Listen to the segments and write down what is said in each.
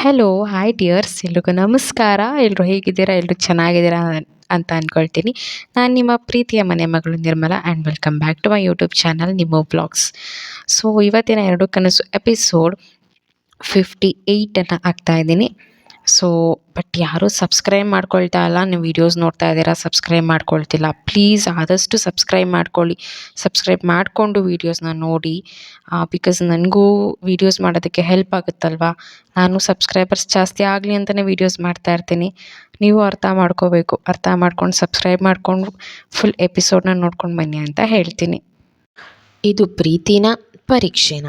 Hello hi dears ಎಲ್ರಿಗೂ ನಮಸ್ಕಾರ. ಎಲ್ಲರೂ ಹೇಗಿದ್ದೀರಾ? ಎಲ್ಲರೂ ಚೆನ್ನಾಗಿದ್ದೀರಾ ಅಂತ ಅಂದ್ಕೊಳ್ತೀನಿ ನಾನು ನಿಮ್ಮ ಪ್ರೀತಿಯ ಮನೆ ಮಗಳು Nirmala and welcome back to my YouTube channel ನಿಮ್ಮ ಬ್ಲಾಗ್ಸ್ ಸೊ ಇವತ್ತಿನ ಎರಡು ಕನಸು ಎಪಿಸೋಡ್ ಫಿಫ್ಟಿ ಏಯ್ಟನ್ನು ಹಾಕ್ತಾಯಿದ್ದೀನಿ ಸೊ ಬಟ್ ಯಾರೂ ಸಬ್ಸ್ಕ್ರೈಬ್ ಮಾಡ್ಕೊಳ್ತಾ ಇಲ್ಲ. ನೀವು ವೀಡಿಯೋಸ್ ನೋಡ್ತಾ ಇದ್ದೀರಾ ಸಬ್ಸ್ಕ್ರೈಬ್ ಮಾಡ್ಕೊಳ್ತಿಲ್ಲ. ಪ್ಲೀಸ್ ಆದಷ್ಟು ಸಬ್ಸ್ಕ್ರೈಬ್ ಮಾಡ್ಕೊಳ್ಳಿ. ಸಬ್ಸ್ಕ್ರೈಬ್ ಮಾಡಿಕೊಂಡು ವೀಡಿಯೋಸ್ನ ನೋಡಿ. ಬಿಕಾಸ್ ನನಗೂ ವೀಡಿಯೋಸ್ ಮಾಡೋದಕ್ಕೆ ಹೆಲ್ಪ್ ಆಗುತ್ತಲ್ವ? ನಾನು ಸಬ್ಸ್ಕ್ರೈಬರ್ಸ್ ಜಾಸ್ತಿ ಆಗಲಿ ಅಂತಲೇ ವೀಡಿಯೋಸ್ ಮಾಡ್ತಾ ಇರ್ತೀನಿ. ನೀವು ಅರ್ಥ ಮಾಡ್ಕೋಬೇಕು. ಅರ್ಥ ಮಾಡ್ಕೊಂಡು ಸಬ್ಸ್ಕ್ರೈಬ್ ಮಾಡಿಕೊಂಡು ಫುಲ್ ಎಪಿಸೋಡ್ನ ನೋಡ್ಕೊಂಡು ಬನ್ನಿ ಅಂತ ಹೇಳ್ತೀನಿ. ಇದು ಪ್ರೀತಿನ, ಪರೀಕ್ಷೆನ.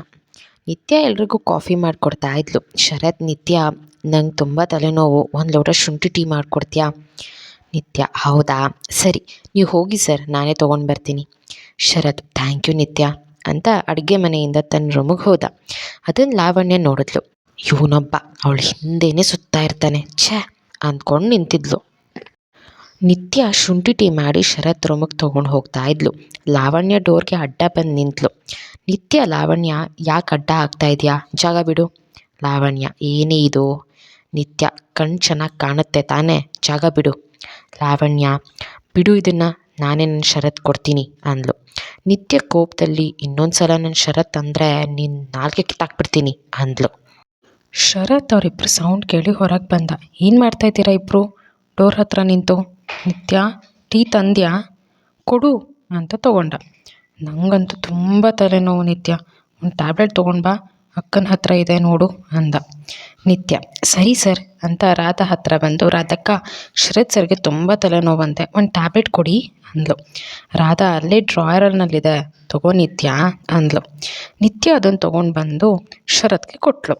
ನಿತ್ಯ ಎಲ್ರಿಗೂ ಕಾಫಿ ಮಾಡಿಕೊಡ್ತಾ ಇದ್ಲು. ಶರತ್, ನಿತ್ಯ ನಂಗೆ ತುಂಬ ತಲೆನೋವು. ಒಂದು ಲೋಟ ಶುಂಠಿ ಟೀ ಮಾಡಿಕೊಡ್ತೀಯಾ? ನಿತ್ಯ, ಹೌದಾ? ಸರಿ, ನೀವು ಹೋಗಿ ಸರ್, ನಾನೇ ತೊಗೊಂಡು ಬರ್ತೀನಿ. ಶರತ್, ಥ್ಯಾಂಕ್ ಯು ನಿತ್ಯ ಅಂತ ಅಡುಗೆ ಮನೆಯಿಂದ ತನ್ನ ರೂಮಿಗೆ ಹೋದ. ಅದನ್ನು ಲಾವಣ್ಯ ನೋಡಿದ್ಲು. ಇವನೊಬ್ಬ, ಅವಳು ಹಿಂದೆನೇ ಸುತ್ತಾ ಇರ್ತಾನೆ, ಛೇ ಅಂದ್ಕೊಂಡು ನಿಂತಿದ್ಲು. ನಿತ್ಯ ಶುಂಠಿ ಟೀ ಮಾಡಿ ಶರತ್ ರೂಮಿಗೆ ತೊಗೊಂಡು ಹೋಗ್ತಾ ಇದ್ಲು. ಲಾವಣ್ಯ ಡೋರ್ಗೆ ಅಡ್ಡ ಬಂದು ನಿಂತ್ಲು. ನಿತ್ಯ, ಲಾವಣ್ಯ, ಯಾಕೆ ಅಡ್ಡ ಆಗ್ತಾ ಇದೆಯಾ? ಜಾಗ ಬಿಡು. ಲಾವಣ್ಯ, ಏನೇ ಇದು? ನಿತ್ಯ ಕಣ್ಣು ಚೆನ್ನಾಗಿ ಕಾಣುತ್ತೆ ತಾನೇ? ಜಾಗ ಬಿಡು. ಲಾವಣ್ಯ, ಬಿಡು ಇದನ್ನು. ನಾನೇ ನನ್ನ ಶರತ್ ಕೊಡ್ತೀನಿ ಅಂದ್ಲು. ನಿತ್ಯ ಕೋಪದಲ್ಲಿ ಇನ್ನೊಂದು ಸಲ ನನ್ನ ಶರತ್ ಅಂದರೆ ನಿನ್ನ ನಾಲ್ಗೆ ಕಿತ್ತಾಕ್ಬಿಡ್ತೀನಿ ಅಂದ್ಲು. ಶರತ್ ಅವರಿಬ್ಬರು ಸೌಂಡ್ ಕೇಳಿ ಹೊರಗೆ ಬಂದ. ಏನು ಮಾಡ್ತಾ ಇದ್ದೀರಾ ಇಬ್ಬರು ಡೋರ್ ಹತ್ರ ನಿಂತು. ನಿತ್ಯ, ಟೀ ತಂದ್ಯಾ? ಕೊಡು ಅಂತ ತೊಗೊಂಡ. ನನಗಂತೂ ತುಂಬ ತಲೆನೋವು ನಿತ್ಯ. ಒಂದು ಟ್ಯಾಬ್ಲೆಟ್ ತೊಗೊಂಡು ಬಾ. ಅಕ್ಕನ ಹತ್ರ ಇದೆ ನೋಡು ಅಂದ. ನಿತ್ಯ, ಸರಿ ಸರ್ ಅಂತ ರಾಧಾ ಹತ್ರ ಬಂದು, ರಾಧಕ್ಕ, ಶರತ್ ಸರ್ಗೆ ತುಂಬ ತಲೆನೋವಂತೆ, ಒಂದು ಟ್ಯಾಬ್ಲೆಟ್ ಕೊಡಿ ಅಂದ್ಲು. ರಾಧಾ ಅಲ್ಲೇ ಡ್ರಾಯರ್ನಲ್ಲಿದೆ ತಗೋ ನಿತ್ಯ ಅಂದ್ಲು. ನಿತ್ಯ ಅದನ್ನು ತೊಗೊಂಡು ಬಂದು ಶರತ್ಗೆ ಕೊಟ್ಲು.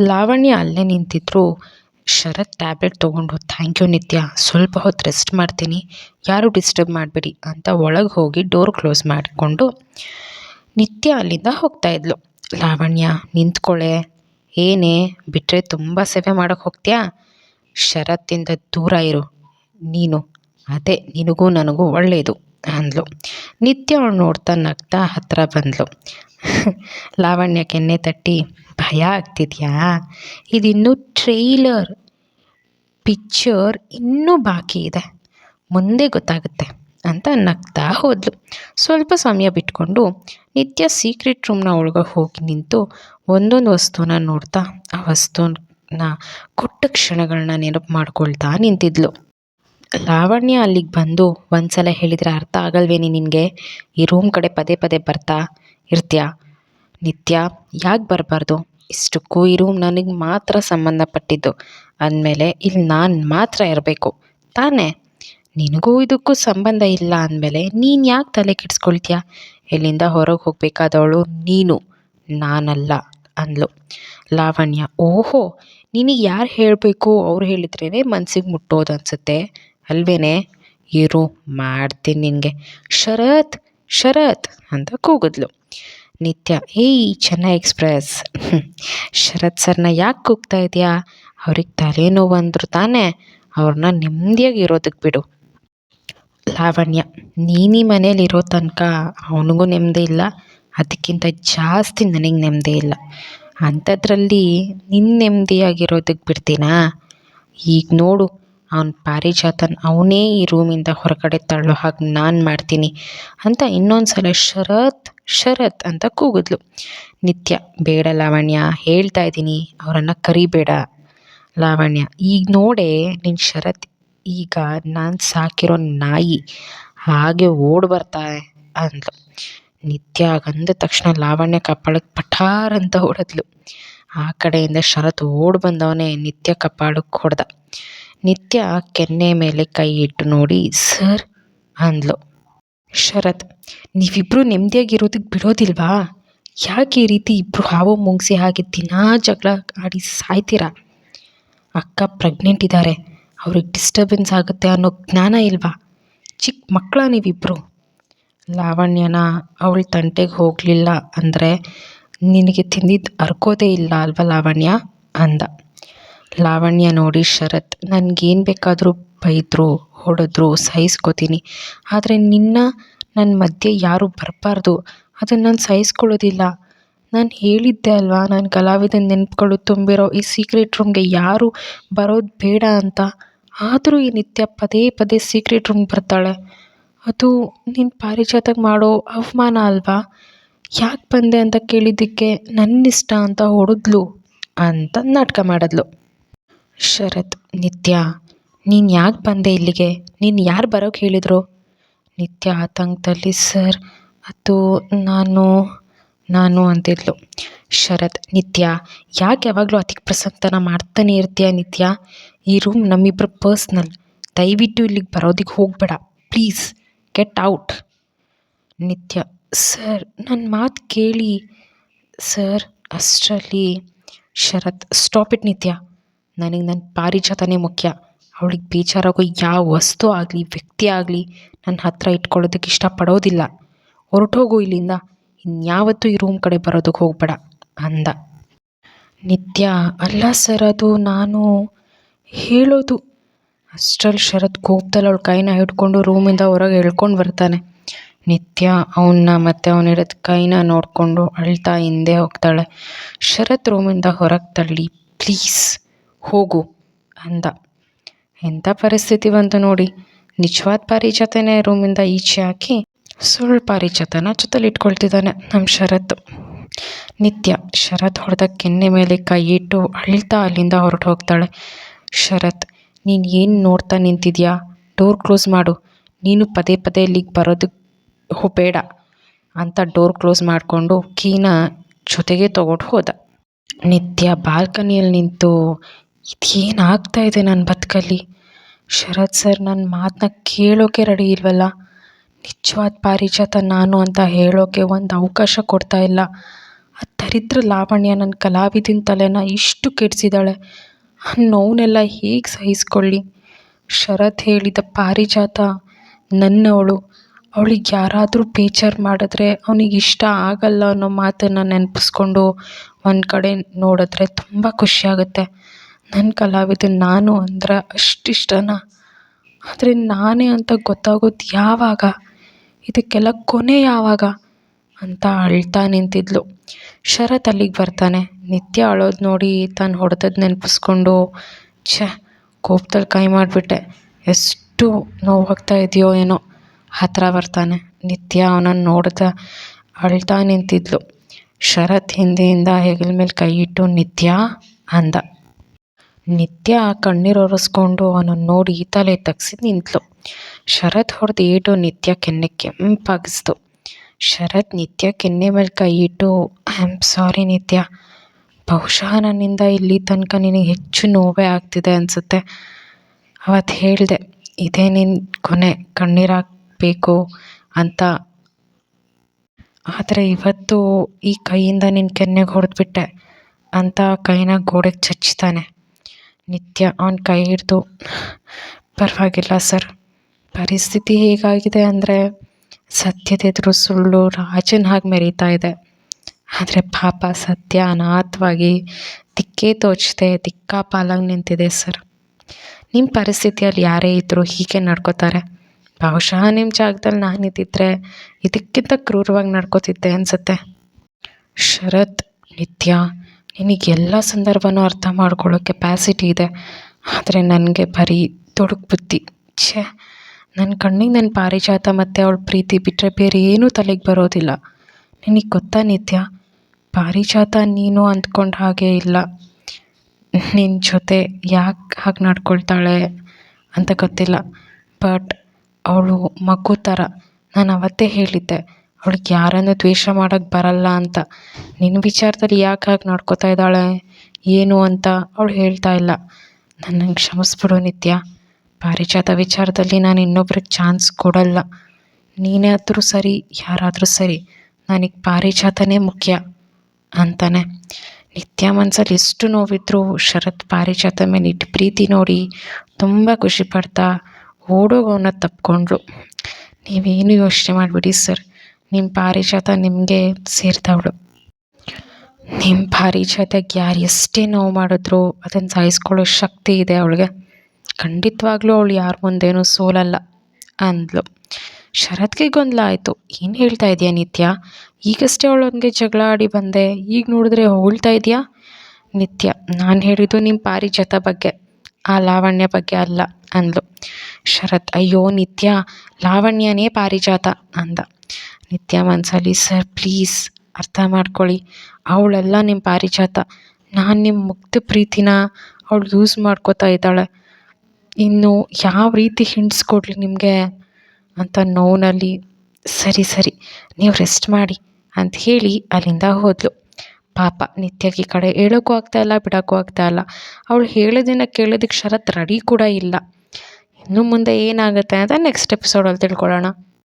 ಲಾವಣ್ಯ ಅಲ್ಲೇ ನಿಂತಿದ್ರು, ಶರತ್ ಟ್ಯಾಬ್ಲೆಟ್ ತೊಗೊಂಡು, ಥ್ಯಾಂಕ್ ಯು ನಿತ್ಯ, ಸ್ವಲ್ಪ ಹೊತ್ತು ರೆಸ್ಟ್ ಮಾಡ್ತೀನಿ, ಯಾರು ಡಿಸ್ಟರ್ಬ್ ಮಾಡಬೇಡಿ ಅಂತ ಒಳಗೆ ಹೋಗಿ ಡೋರ್ ಕ್ಲೋಸ್ ಮಾಡಿಕೊಂಡು ನಿತ್ಯ ಅಲ್ಲಿಂದ ಹೋಗ್ತಾ ಇದ್ಲು. ಲಾವಣ್ಯ ನಿಂತ್ಕೊಳ್ಳೆ ಏನೇ ಬಿಟ್ಟರೆ ತುಂಬ ಸೇವೆ ಮಾಡೋಕೆ ಹೋಗ್ತೀಯಾ? ಶರತ್ತಿಂದ ದೂರ ಇರು. ನೀನು, ಅದೇ ನಿನಗೂ ನನಗೂ ಒಳ್ಳೆಯದು ಅಂದ್ಲು. ನಿತ್ಯ ಅವಳು ನೋಡ್ತಾ ನಗ್ತಾ ಹತ್ತಿರ ಬಂದ್ಲು. ಲಾವಣ್ಯ ಕೆನ್ನೆ ತಟ್ಟಿ, ಭಯ ಆಗ್ತಿದ್ಯಾ? ಇದಿನ್ನೂ ಟ್ರೈಲರ್ ಪಿಕ್ಚರ್ ಇನ್ನೂ ಬಾಕಿ ಇದೆ. ಮುಂದೆ ಗೊತ್ತಾಗುತ್ತೆ. ಅಂತ ನಗ್ತಾ ಹೋದ್ಲು. ಸ್ವಲ್ಪ ಸಮಯ ಬಿಟ್ಕೊಂಡು ನಿತ್ಯ ಸೀಕ್ರೆಟ್ ರೂಮ್ನ ಒಳಗೆ ಹೋಗಿ ನಿಂತು ಒಂದೊಂದು ವಸ್ತುನ ನೋಡ್ತಾ ಆ ವಸ್ತುನ ಕೊಟ್ಟ ಕ್ಷಣಗಳನ್ನ ನೆನಪು ಮಾಡ್ಕೊಳ್ತಾ ನಿಂತಿದ್ಲು. ಲಾವಣ್ಯ ಅಲ್ಲಿಗೆ ಬಂದು ಒಂದು ಹೇಳಿದರೆ ಅರ್ಥ ಆಗಲ್ವೇನಿ ನಿನಗೆ? ಈ ರೂಮ್ ಕಡೆ ಪದೇ ಪದೇ ಬರ್ತಾ ಇರ್ತೀಯ? ನಿತ್ಯ, ಯಾಕೆ ಬರಬಾರ್ದು? ಇಷ್ಟಕ್ಕೂ ಈ ರೂಮ್ ನನಗೆ ಮಾತ್ರ ಸಂಬಂಧಪಟ್ಟಿದ್ದು. ಅಂದಮೇಲೆ ಇಲ್ಲಿ ನಾನು ಮಾತ್ರ ಇರಬೇಕು. ತಾನೇ? ನಿನಗೂ ಇದಕ್ಕೂ ಸಂಬಂಧ ಇಲ್ಲ ಅಂದಮೇಲೆ ನೀನು ಯಾಕೆ ತಲೆ ಕೆಡಿಸ್ಕೊಳ್ತೀಯ? ಇಲ್ಲಿಂದ ಹೊರಗೆ ಹೋಗಬೇಕಾದವಳು ನೀನು, ನಾನಲ್ಲ ಅಂದಳು ಲಾವಣ್ಯ, ಓಹೋ, ನಿನಗೆ ಯಾರು ಹೇಳಬೇಕು? ಅವ್ರು ಹೇಳಿದ್ರೇ ಮನಸ್ಸಿಗೆ ಮುಟ್ಟೋದು ಅನಿಸುತ್ತೆ. ಅಲ್ವೇನೆ? ಇರು, ಮಾಡ್ತೀನಿ ನಿನಗೆ. ಶರತ್ ಶರತ್ ಅಂತ ಕೂಗಿದ್ಲು. ನಿತ್ಯ, ಏಯ್, ಚೆನ್ನೈ ಎಕ್ಸ್ಪ್ರೆಸ್. ಶರತ್ ಸರ್ನ ಯಾಕೆ ಕೂಗ್ತಾ ಇದೆಯಾ? ಅವ್ರಿಗೆ ತಲೆನೋವು ಅಂದರು ತಾನೇ. ಅವ್ರನ್ನ ನೆಮ್ಮದಿಯಾಗಿ ಇರೋದಕ್ಕೆ ಬಿಡು. ಲಾವಣ್ಯ ನೀನಿ ಮನೇಲಿ ಇರೋ ತನಕ ಅವನಿಗೂ ನೆಮ್ಮದಿ ಇಲ್ಲ. ಅದಕ್ಕಿಂತ ಜಾಸ್ತಿ ನನಗೆ ನೆಮ್ಮದಿ ಇಲ್ಲ. ಅಂಥದ್ರಲ್ಲಿ ನಿನ್ನ ನೆಮ್ಮದಿಯಾಗಿರೋದಕ್ಕೆ ಬಿಡ್ತೀನಾ? ಈಗ ನೋಡು, ಅವ್ನ ಪಾರಿಜಾತನ ಅವನೇ ಈ ರೂಮಿಂದ ಹೊರಗಡೆ ತಳ್ಳೋ ಹಾಗೆ ನಾನು ಮಾಡ್ತೀನಿ ಅಂತ ಇನ್ನೊಂದು ಸಲ ಶರತ್ ಶರತ್ ಅಂತ ಕೂಗಿದ್ಲು. ನಿತ್ಯ, ಬೇಡ ಲಾವಣ್ಯ, ಹೇಳ್ತಾ ಇದ್ದೀನಿ, ಅವರನ್ನು ಕರಿಬೇಡ ಲಾವಣ್ಯ. ಈಗ ನೋಡೆ ನಿನ್ನ ಶರತ್ ಈಗ ನಾನು ಸಾಕಿರೋ ನಾಯಿ ಹಾಗೆ ಓಡಿ ಬರ್ತಾಳೆ ಅಂದ್ಲು. ನಿತ್ಯ ಅಂದ ತಕ್ಷಣ ಲಾವಣ್ಯ ಕಪಾಳಕ್ಕೆ ಪಠಾರ್ ಅಂತ ಹೊಡೆದ್ಳು ಆ ಕಡೆಯಿಂದ ಶರತ್ ಓಡಿ ಬಂದವನೇ ನಿತ್ಯ ಕಪಾಳಕ್ಕೆ ಹೊಡೆದ. ನಿತ್ಯ ಕೆನ್ನೆ ಮೇಲೆ ಕೈ ಇಟ್ಟು ನೋಡಿ, ಸರ್, ಅಂದ್ಲು. ಶರತ್ ನೀವಿಬ್ಬರು ನೆಮ್ಮದಿಯಾಗಿರೋದಕ್ಕೆ ಬಿಡೋದಿಲ್ವಾ? ಯಾಕೆ ಈ ರೀತಿ ಇಬ್ಬರು ಹಾವು ಮುಂಗಿಸಿ ಹಾಗೆ ದಿನಾ ಜಗಳ ಆಡಿ ಸಾಯ್ತೀರಾ? ಅಕ್ಕ ಪ್ರೆಗ್ನೆಂಟ್ ಇದ್ದಾರೆ ಅವ್ರಿಗೆ ಡಿಸ್ಟರ್ಬೆನ್ಸ್ ಆಗುತ್ತೆ ಅನ್ನೋ ಜ್ಞಾನ ಇಲ್ವಾ? ಚಿಕ್ಕ ಮಕ್ಕಳ ನೀವಿಬ್ಬರು ಲಾವಣ್ಯನ ಅವಳ ತಂಟೆಗೆ ಹೋಗಲಿಲ್ಲ ಅಂದರೆ ನಿನಗೆ ತಿಂದಿದ್ದು ಅರ್ಕೋದೇ ಇಲ್ಲ ಅಲ್ವಾ ಲಾವಣ್ಯ? ಅಂದ. ಲಾವಣ್ಯ ನೋಡಿ ಶರತ್, ನನಗೇನು ಬೇಕಾದರೂ ಬೈದರು, ಹೊಡೆದ್ರು, ಸಹಿಸ್ಕೋತೀನಿ. ಆದರೆ ನಿನ್ನ ನನ್ನ ಮಧ್ಯೆ ಯಾರೂ ಬರಬಾರ್ದು. ಅದನ್ನು ನಾನು ಸಹಿಸ್ಕೊಳ್ಳೋದಿಲ್ಲ. ನಾನು ಹೇಳಿದ್ದೆ ಅಲ್ವಾ, ನಾನು ಕಲಾವಿದನ ನೆನಪುಗಳು ತುಂಬಿರೋ ಈ ಸೀಕ್ರೆಟ್ ರೂಮ್ಗೆ ಯಾರು ಬರೋದು ಬೇಡ ಅಂತ? ಆದರೂ ಈ ನಿತ್ಯ ಪದೇ ಪದೇ ಸೀಕ್ರೆಟ್ ರೂಮ್ ಬರ್ತಾಳೆ. ಅದು ನಿನ್ನ ಪಾರಿಜಾತಕ್ಕೆ ಮಾಡೋ ಅವಮಾನ ಅಲ್ವಾ? ಯಾಕೆ ಬಂದೆ ಅಂತ ಕೇಳಿದ್ದಕ್ಕೆ ನನ್ನ ಇಷ್ಟ ಅಂತ ಹೊಡೆದ್ಲು ಅಂತ ನಾಟಕ ಮಾಡಿದ್ಲು. ಶರತ್, ನಿತ್ಯ, ನೀನು ಯಾಕೆ ಬಂದೆ ಇಲ್ಲಿಗೆ? ನೀನು ಯಾರು ಬರೋಕ್ಕೆ ಹೇಳಿದರು? ನಿತ್ಯ ಆತಂಕದಲ್ಲಿ, ಸರ್, ಅದು ನಾನು ನಾನು ಅಂತಿದ್ಲು. ಶರತ್, ನಿತ್ಯ, ಯಾಕೆ ಯಾವಾಗಲೂ ಅತಿ ಪ್ರಸಂತನ ಮಾಡ್ತಾನೆ ಇರ್ತೀಯ ನಿತ್ಯ? ಈ ರೂಮ್ ನಮ್ಮಿಬ್ಬರ ಪರ್ಸ್ನಲ್ ದಯವಿಟ್ಟು ಇಲ್ಲಿಗೆ ಬರೋದಕ್ಕೆ ಹೋಗಬೇಡ. Please get out Nithya, sir ನನ್ನ ಮಾತು ಕೇಳಿ. ಸರ್, ಅಷ್ಟರಲ್ಲಿ ಶರತ್ ಸ್ಟಾಪ್ ಇಟ್ ನಿತ್ಯ. ನನಗೆ ನನ್ನ ಪಾರಿಜಾತನೇ ಮುಖ್ಯ. ಅವಳಿಗೆ ಬೇಜಾರಾಗೋ ಯಾವ ವಸ್ತು ಆಗಲಿ, ವ್ಯಕ್ತಿ ಆಗಲಿ ನನ್ನ ಹತ್ರ ಇಟ್ಕೊಳ್ಳೋದಕ್ಕೆ ಇಷ್ಟಪಡೋದಿಲ್ಲ. ಹೊರಟೋಗು ಇಲ್ಲಿಂದ. ಇನ್ಯಾವತ್ತೂ ಈ ರೂಮ್ ಕಡೆ ಬರೋದಕ್ಕೆ ಹೋಗಬೇಡ ಅಂದ. ನಿತ್ಯ, ಅಲ್ಲ ಸರ್, ಅದು ನಾನು ಹೇಳೋದು. ಅಷ್ಟರಲ್ಲಿ ಶರತ್ ಕೋಪದಲ್ಲಿ ಅವಳ ಕೈನ ಹಿಡ್ಕೊಂಡು ರೂಮಿಂದ ಹೊರಗೆ ಎಳ್ಕೊಂಡು ಬರ್ತಾನೆ. ನಿತ್ಯ ಅವನ್ನ ಮತ್ತು ಅವನಿರೋದು ಕೈನ ನೋಡಿಕೊಂಡು ಅಳ್ತಾ ಹಿಂದೆ ಹೋಗ್ತಾಳೆ. ಶರತ್ ರೂಮಿಂದ ಹೊರಗೆ ತಳ್ಳಿ, ಪ್ಲೀಸ್ ಹೋಗು ಅಂದ. ಎಂಥ ಪರಿಸ್ಥಿತಿ ಬಂತು ನೋಡಿ, ನಿಜವಾದ ಪಾರಿಜಾತನೇ ರೂಮಿಂದ ಈಚೆ ಹಾಕಿ ಸುಳ್ಳು ಪಾರಿಜಾತನ ಜೊತೆಲಿ ಇಟ್ಕೊಳ್ತಿದ್ದಾನೆ ನಮ್ಮ ಶರತ್. ನಿತ್ಯ ಶರತ್ ಹೊಡೆದ ಕೆನ್ನೆ ಮೇಲೆ ಕೈ ಇಟ್ಟು ಅಳ್ತಾ ಅಲ್ಲಿಂದ ಹೊರಟು ಹೋಗ್ತಾಳೆ. ಶರತ್, ನೀನು ಏನು ನೋಡ್ತಾ ನಿಂತಿದ್ಯಾ? ಡೋರ್ ಕ್ಲೋಸ್ ಮಾಡು. ನೀನು ಪದೇ ಪದೇ ಇಲ್ಲಿಗೆ ಬರೋದು ಹೋಗಬೇಡ ಅಂತ ಡೋರ್ ಕ್ಲೋಸ್ ಮಾಡಿಕೊಂಡು ಕೀನ ಜೊತೆಗೆ ತೊಗೊಂಡು ಹೋದ. ನಿತ್ಯ ಬಾಲ್ಕನಿಯಲ್ಲಿ ನಿಂತು ಇದೇನು ಆಗ್ತಾ ಇದೆ ನನ್ನ ಬದುಕಲ್ಲಿ? ಶರತ್ ಸರ್ ನನ್ನ ಮಾತನ್ನ ಕೇಳೋಕೆ ರೆಡಿ ಇಲ್ವಲ್ಲ? ನಿಜವಾದ ಪಾರಿಜಾತ ನಾನು ಅಂತ ಹೇಳೋಕೆ ಒಂದು ಅವಕಾಶ ಕೊಡ್ತಾ ಇಲ್ಲ. ಆ ದರಿದ್ರ ಲಾವಣ್ಯ ನನ್ನ ಕಲಾವಿದಿನ ತಲೆನ ಇಷ್ಟು ಕೆಡಿಸಿದಾಳೆ. ಆ ನೋವನ್ನೆಲ್ಲ ಹೇಗೆ ಸಹಿಸ್ಕೊಳ್ಳಿ? ಶರತ್ ಹೇಳಿದ ಪಾರಿಜಾತ ನನ್ನವಳು. ಅವಳಿಗೆ ಯಾರಾದರೂ ಬೇಜಾರು ಮಾಡಿದ್ರೆ ಅವನಿಗೆ ಇಷ್ಟ ಆಗಲ್ಲ ಅನ್ನೋ ಮಾತನ್ನು ನೆನಪಿಸ್ಕೊಂಡು ಒಂದು ಕಡೆ ನೋಡಿದ್ರೆ ತುಂಬ ಖುಷಿಯಾಗುತ್ತೆ ನನ್ನ ಕಲಾವಿದ ನಾನು ಅಂದ್ರೆ ಅಷ್ಟಿಷ್ಟನಾ? ಆದರೆ ನಾನೇ ಅಂತ ಗೊತ್ತಾಗೋದು ಯಾವಾಗ? ಇದಕ್ಕೆಲ್ಲ ಕೊನೆ ಯಾವಾಗ? ಅಂತ ಅಳ್ತಾ ನಿಂತಿದ್ಲು. ಶರತ್ ಅಲ್ಲಿಗೆ ಬರ್ತಾನೆ. ನಿತ್ಯ ಅಳೋದು ನೋಡಿ ತಾನು ಹೊಡೆದದ್ದು ನೆನಪಿಸ್ಕೊಂಡು, ಛೆ ಕೋಪದಲ್ಲಿ ಕೈ ಮಾಡಿಬಿಟ್ಟೆ. ಎಷ್ಟು ನೋವಾಗ್ತಾ ಇದೆಯೋ ಏನೋ. ಹತ್ತಿರ ಬರ್ತಾನೆ. ನಿತ್ಯ ಅವನನ್ನು ನೋಡ್ತಾ ಅಳ್ತಾ ನಿಂತಿದ್ಲು. ಶರತ್ ಹಿಂದೆಯಿಂದ ಹೆಗಲ ಮೇಲೆ ಕೈ ಇಟ್ಟು, ನಿತ್ಯ? ಅಂದ. ನಿತ್ಯ ಕಣ್ಣೀರು ಒರೆಸ್ಕೊಂಡು ಅವನನ್ನು ನೋಡಿ ತಲೆ ತಗ್ಸಿ ನಿಂತಳು ಶರತ್ ಹೊಡೆದು ಏಟು ನಿತ್ಯ ಕೆನ್ನೆ ಕೆಂಪಾಗಿಸ್ತು. ಶರತ್ ನಿತ್ಯ ಕೆನ್ನೆ ಮೇಲೆ ಕೈ ಇಟ್ಟು ಐ ಆಮ್ ಸಾರಿ ನಿತ್ಯ. ಬಹುಶಃ ನನ್ನಿಂದ ಇಲ್ಲಿ ತನಕ ನಿನಗೆ ಹೆಚ್ಚು ನೋವೇ ಆಗ್ತಿದೆ ಅನಿಸುತ್ತೆ. ಅವತ್ತು ಹೇಳಿದೆ, ಇದೇ ನಿನ್ನ ಕೊನೆ ಕಣ್ಣೀರಾಗಬೇಕು ಅಂತ. ಆದರೆ ಇವತ್ತು ಈ ಕೈಯಿಂದ ನಿನ್ನ ಕೆನ್ನೆಗೆ ಹೊಡೆದ್ಬಿಟ್ಟೆ ಅಂತ ಕೈನ ಗೋಡೆಗೆ ಚಚ್ತಾನೆ ನಿತ್ಯ ಆನ್ ಕೈ ಹಿಡಿದು, ಪರವಾಗಿಲ್ಲ ಸರ್ ಪರಿಸ್ಥಿತಿ ಹೇಗಾಗಿದೆ ಅಂದರೆ ಸತ್ಯದೆದುರು ಸುಳ್ಳು ರಾಜನ ಹಾಗೆ ಮೆರೀತಾ ಇದೆ. ಆದರೆ ಪಾಪ ಸತ್ಯ ಅನಾಥವಾಗಿ ದಿಕ್ಕೇ ತೋಚದೆ ದಿಕ್ಕಾಪಾಲಾಗಿ ನಿಂತಿದೆ ಸರ್ ನಿಮ್ಮ ಪರಿಸ್ಥಿತಿಯಲ್ಲಿ ಯಾರೇ ಇದ್ದರೂ ಹೀಗೆ ನಡ್ಕೋತಾರೆ. ಬಹುಶಃ ನಿಮ್ಮ ಜಾಗದಲ್ಲಿ ನಾನಿದ್ದಿದ್ರೆ ಇದಕ್ಕಿಂತ ಕ್ರೂರವಾಗಿ ನಡ್ಕೋತಿದ್ದೆ ಅನಿಸುತ್ತೆ. ಶರತ್, ನಿತ್ಯ ನಿನಗೆಲ್ಲ ಸಂದರ್ಭನೂ ಅರ್ಥ ಮಾಡ್ಕೊಳ್ಳೋ ಕೆಪ್ಯಾಸಿಟಿ ಇದೆ. ಆದರೆ ನನಗೆ ಬರೀ ತೊಡಕು ಬುದ್ಧಿ. ಛೇ ನನ್ನ ಕಣ್ಣಿಗೆ ನನ್ನ ಪಾರಿಜಾತ ಮತ್ತು ಅವಳ ಪ್ರೀತಿ ಬಿಟ್ಟರೆ ಬೇರೆ ಏನೂ ತಲೆಗೆ ಬರೋದಿಲ್ಲ. ನಿನಗೆ ಗೊತ್ತಾ ನಿತ್ಯ? ಪಾರಿಜಾತ ನೀನು ಅಂದ್ಕೊಂಡ ಹಾಗೆ ಇಲ್ಲ. ನಿನ್ನ ಜೊತೆ ಯಾಕೆ ಹಾಗೆ ನಡ್ಕೊಳ್ತಾಳೆ ಅಂತ ಗೊತ್ತಿಲ್ಲ. ಬಟ್, ಅವಳು ಮಗು ಥರ ನಾನು ಅವತ್ತೇ ಹೇಳಿದ್ದೆ. ಅವಳಿಗೆ ಯಾರನ್ನು ದ್ವೇಷ ಮಾಡೋಕ್ಕೆ ಬರಲ್ಲ ಅಂತ. ನಿನ್ನ ವಿಚಾರದಲ್ಲಿ ಯಾಕೆ ಹಾಗೆ ನಡ್ಕೋತಾ ಇದ್ದಾಳೆ? ಏನು ಅಂತ ಅವಳು ಹೇಳ್ತಾ ಇಲ್ಲ. ನನ್ನ ಕ್ಷಮಿಸ್ಬಿಡು ನಿತ್ಯ. ಪಾರಿಜಾತ ವಿಚಾರದಲ್ಲಿ ನಾನು ಇನ್ನೊಬ್ರಿಗೆ ಚಾನ್ಸ್ ಕೊಡಲ್ಲ. ನೀನೇ ಆದರೂ ಸರಿ, ಯಾರಾದರೂ ಸರಿ, ನನಗೆ ಪಾರಿಜಾತನೇ ಮುಖ್ಯ ಅಂತಾನೆ. ನಿತ್ಯ ಮನಸ್ಸಲ್ಲಿ ಎಷ್ಟು ನೋವಿದ್ರೂ ಶರತ್ ಪಾರಿಜಾತ ಮೇಲೆ ಇಟ್ಟು ಪ್ರೀತಿ ನೋಡಿ ತುಂಬ ಖುಷಿ ಪಡ್ತಾ ಓಡೋಗವನ್ನ ತಪ್ಕೊಂಡ್ಳು ನೀವೇನು ಯೋಚನೆ ಮಾಡಿಬಿಡಿ ಸರ್. ನಿಮ್ಮ ಪಾರಿಜಾತ ನಿಮಗೆ ಸೇರಿದವಳು. ನಿಮ್ಮ ಪಾರಿಜಾತಕ್ಕೆ ಯಾರು ಎಷ್ಟೇ ನೋವು ಮಾಡಿದ್ರು ಅದನ್ನು ಸಾಯಿಸ್ಕೊಳ್ಳೋ ಶಕ್ತಿ ಇದೆ ಅವಳಿಗೆ. ಖಂಡಿತವಾಗ್ಲೂ ಅವಳು ಯಾರ ಮುಂದೇನೂ ಸೋಲಲ್ಲ ಅಂದ್ಲು. ಶರತ್ಗೆ ಗೊಂದಲ ಆಯಿತು. ಏನು ಹೇಳ್ತಾ ಇದೆಯಾ ನಿತ್ಯ? ಈಗಷ್ಟೇ ಅವಳೊಂದಿಗೆ ಜಗಳ ಆಡಿ ಬಂದೆ. ಈಗ ನೋಡಿದ್ರೆ ಹೋಳ್ತಾ ಇದೆಯಾ? ನಿತ್ಯ, ನಾನು ಹೇಳಿದ್ದು ನಿಮ್ಮ ಪಾರಿಜಾತ ಬಗ್ಗೆ. ಆ ಲಾವಣ್ಯ ಬಗ್ಗೆ ಅಲ್ಲ ಅಂದ್ಲು. ಶರತ್, ಅಯ್ಯೋ ನಿತ್ಯ, ಲಾವಣ್ಯನೇ ಪಾರಿಜಾತ ಅಂದ. ನಿತ್ಯ ಮನಸ್ಸಲ್ಲಿ ಸರ್, ಪ್ಲೀಸ್, ಅರ್ಥ ಮಾಡ್ಕೊಳ್ಳಿ. ಅವಳೆಲ್ಲ ನಿಮ್ಮ ಪಾರಿಜಾತ. ನಾನು ನಿಮ್ಮ ಮುಗ್ಧ ಪ್ರೀತಿನ ಅವಳು ಯೂಸ್ ಮಾಡ್ಕೋತಾ ಇದ್ದಾಳೆ. ಇನ್ನು ಯಾವ ರೀತಿ ಹಿಂಟ್ಸ್ ಕೊಡಲಿ ನಿಮಗೆ? ಅಂತ ನೋವಿನಲ್ಲಿ, ಸರಿ ಸರಿ, ನೀವು ರೆಸ್ಟ್ ಮಾಡಿ ಅಂತ ಹೇಳಿ ಅಲ್ಲಿಂದ ಹೋದಳು ಪಾಪ ನಿತ್ಯಕ್ಕೆ ಈ ಕಡೆ ಹೇಳೋಕ್ಕೂ ಆಗ್ತಾ ಇಲ್ಲ, ಬಿಡೋಕ್ಕೂ ಆಗ್ತಾ ಇಲ್ಲ. ಅವಳು ಹೇಳೋದನ್ನ ಕೇಳೋದಕ್ಕೆ ಶರತ್ ರೆಡಿ ಕೂಡ ಇಲ್ಲ. ಇನ್ನು ಮುಂದೆ ಏನಾಗುತ್ತೆ ಅಂತ ನೆಕ್ಸ್ಟ್ ಎಪಿಸೋಡಲ್ಲಿ ತಿಳ್ಕೊಳ್ಳೋಣ.